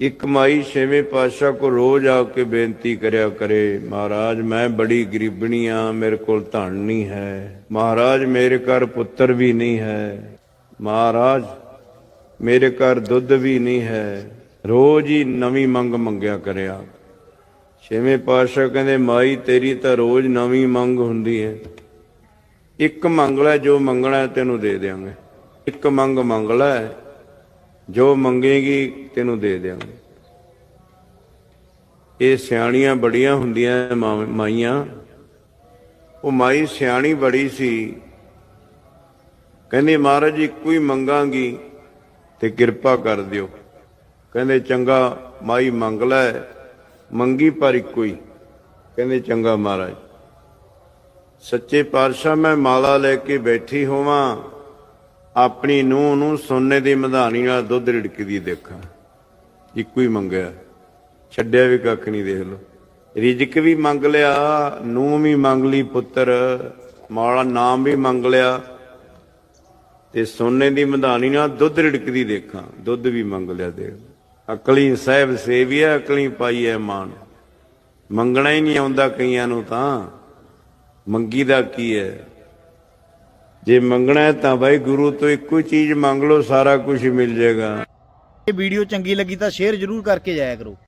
ਇੱਕ ਮਾਈ ਛੇਵੇਂ ਪਾਤਸ਼ਾਹ ਕੋ ਰੋਜ਼ ਆ ਕੇ ਬੇਨਤੀ ਕਰਿਆ ਕਰੇ, ਮਹਾਰਾਜ ਮੈਂ ਬੜੀ ਗਰੀਬਣੀ ਆ, ਮੇਰੇ ਕੋਲ ਧਨ ਨਹੀਂ ਹੈ। ਮਹਾਰਾਜ ਮੇਰੇ ਘਰ ਪੁੱਤਰ ਵੀ ਨਹੀਂ ਹੈ। ਮਹਾਰਾਜ, ਮੇਰੇ ਘਰ ਦੁੱਧ ਵੀ ਨਹੀਂ ਹੈ। ਰੋਜ਼ ਹੀ ਨਵੀਂ ਮੰਗ ਮੰਗਿਆ ਕਰਿਆ। ਛੇਵੇਂ ਪਾਤਸ਼ਾਹ ਕਹਿੰਦੇ, ਮਾਈ ਤੇਰੀ ਤਾਂ ਰੋਜ਼ ਨਵੀਂ ਮੰਗ ਹੁੰਦੀ ਹੈ। ਇੱਕ ਮੰਗ ਲੈ, ਜੋ ਮੰਗਣਾ ਤੈਨੂੰ ਦੇ ਦੇਵਾਂਗੇ ਇੱਕ ਮੰਗ ਮੰਗ ਲੈ। ਜੋ ਮੰਗੇਗੀ ਤੈਨੂੰ ਦੇ ਦੇਵਾਂਗੇ ਇਹ ਸਿਆਣੀਆਂ ਬੜੀਆਂ ਹੁੰਦੀਆਂ ਮਾਂ- ਮਾਈਆਂ। ਉਹ ਮਾਈ ਸਿਆਣੀ ਬੜੀ ਸੀ। ਕਹਿੰਦੇ, ਮਹਾਰਾਜ ਜੀ ਇੱਕੋ ਹੀ ਮੰਗਾਂਗੀ ਤੇ ਕਿਰਪਾ ਕਰ ਦਿਓ। ਕਹਿੰਦੇ, ਚੰਗਾ ਮਾਈ ਮੰਗ ਲੈ, ਮੰਗੀ ਪਰ ਇੱਕੋ ਹੀ ਕਹਿੰਦੇ, ਚੰਗਾ ਮਹਾਰਾਜ, ਸੱਚੇ ਪਾਤਸ਼ਾਹ, ਮੈਂ ਮਾਲਾ ਲੈ ਕੇ ਬੈਠੀ ਹੋਵਾਂ। ਆਪਣੀ ਨੂੰਹ ਨੂੰ ਸੋਨੇ ਦੀ ਮਧਾਨੀ ਨਾਲ ਦੁੱਧ ਰਿੜਕਦੀ ਦੇਖਾਂ। ਇੱਕੋ ਹੀ ਮੰਗਿਆ। ਛੱਡਿਆ ਵੀ ਕੱਖ ਨਹੀਂ, ਦੇਖ ਲਓ। ਰਿਜਕ ਵੀ ਮੰਗ ਲਿਆ, ਨੂੰਹ ਵੀ ਮੰਗ ਲਈ ਪੁੱਤਰ ਮਾਲਾ ਨਾਮ ਵੀ ਮੰਗ ਲਿਆ। ਤੇ ਸੋਨੇ ਦੀ ਮਧਾਨੀ ਨਾਲ ਦੁੱਧ ਰਿੜਕਦੀ ਦੇਖਾਂ, ਦੁੱਧ ਵੀ ਮੰਗ ਲਿਆ, ਦੇਖ ਅਕਲੀ ਸਾਹਿਬ ਸੇਵੀਆ ਅਕਲੀ ਪਾਈ ਐ ਮਾਨ। ਮੰਗਣਾ ਹੀ ਨਹੀਂ ਆਉਂਦਾ ਕਈਆਂ ਨੂੰ ਤਾਂ। ਮੰਗੀ ਦਾ ਕੀ ਹੈ ਜੇ ਮੰਗਣਾ ਤਾਂ ਬਾਈ ਗੁਰੂ ਤੋਂ ਇੱਕੋ ਹੀ ਚੀਜ਼ ਮੰਗ ਲਓ, ਸਾਰਾ ਕੁਝ ਮਿਲ ਜਾਏਗਾ। ਇਹ ਵੀਡੀਓ ਚੰਗੀ ਲੱਗੀ ਤਾਂ ਸ਼ੇਅਰ ਜ਼ਰੂਰ ਕਰਕੇ ਜਾਇਆ ਕਰੋ।